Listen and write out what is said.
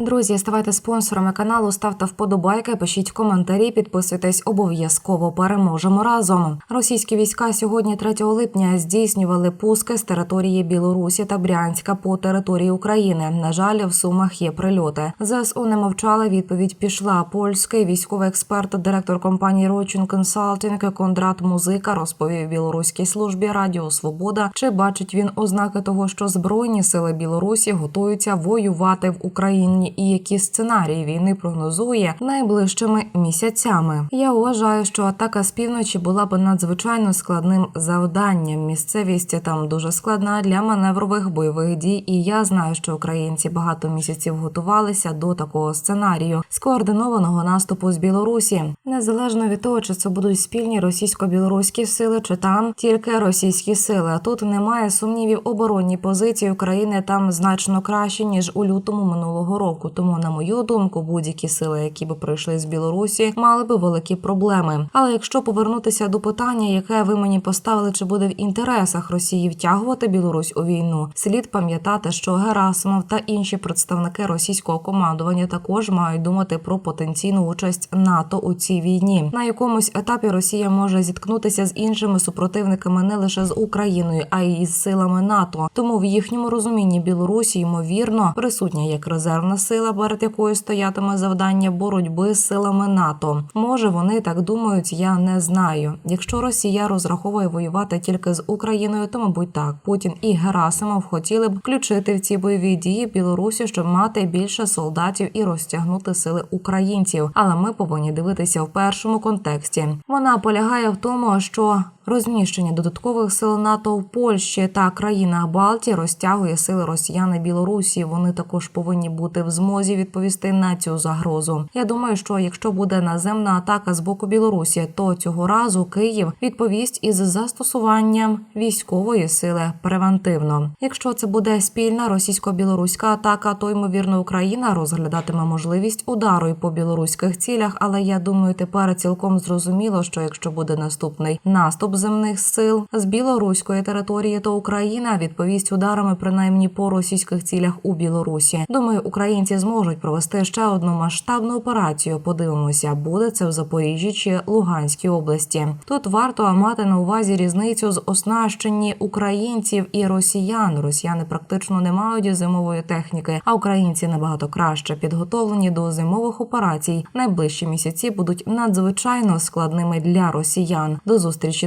Друзі, ставайте спонсорами каналу, ставте вподобайки, пишіть коментарі, підписуйтесь обов'язково. Переможемо разом. Російські війська сьогодні, 3 липня, здійснювали пуски з території Білорусі та Брянська по території України. На жаль, в сумах є прильоти. ЗСУ не мовчали. Відповідь пішла. Польський військовий експерт, директор компанії Рочин Консалтинг Кондрат Музика розповів білоруській службі Радіо Свобода, чи бачить він ознаки того, що збройні сили Білорусі готуються воювати в Україні, і які сценарії війни прогнозує найближчими місяцями. Я вважаю, що атака з півночі була б надзвичайно складним завданням. Місцевість там дуже складна для маневрових бойових дій, і я знаю, що українці багато місяців готувалися до такого сценарію скоординованого наступу з Білорусі, незалежно від того, чи це будуть спільні російсько-білоруські сили, чи там тільки російські сили. А тут немає сумнівів, оборонні позиції України там значно кращі ніж у лютому минулого року. Тому, на мою думку, будь-які сили, які би прийшли з Білорусі, мали би великі проблеми. Але якщо повернутися до питання, яке ви мені поставили, чи буде в інтересах Росії втягувати Білорусь у війну, слід пам'ятати, що Герасимов та інші представники російського командування також мають думати про потенційну участь НАТО у цій війні. На якомусь етапі Росія може зіткнутися з іншими супротивниками не лише з Україною, а й із силами НАТО. Тому в їхньому розумінні Білорусі ймовірно присутня як резервна сила, перед якою стоятиме завдання боротьби з силами НАТО. Може вони так думають, я не знаю. Якщо Росія розраховує воювати тільки з Україною, то мабуть так Путін і Герасимов хотіли б включити в ці бойові дії Білорусі, щоб мати більше солдатів і розтягнути сили українців. Але ми повинні дивитися в першому контексті. Вона полягає в тому, що Розміщення додаткових сил НАТО в Польщі та країнах Балтії розтягує сили Росіян і Білорусі. Вони також повинні бути в змозі відповісти на цю загрозу. Я думаю, що якщо буде наземна атака з боку Білорусі, то цього разу Київ відповість із застосуванням військової сили превентивно. Якщо це буде спільна російсько-білоруська атака, то ймовірно Україна розглядатиме можливість удару і по білоруських цілях. Але я думаю, тепер цілком зрозуміло, що якщо буде наступний наступ земних сил з білоруської території, то Україна відповість ударами принаймні по російських цілях у Білорусі. Думаю, українці зможуть провести ще одну масштабну операцію. Подивимося, буде це в Запоріжжі чи Луганській області. Тут варто мати на увазі різницю з оснащенні українців і росіян. Росіяни практично не мають зимової техніки, а українці набагато краще підготовлені до зимових операцій. Найближчі місяці будуть надзвичайно складними для росіян. До зустрічі,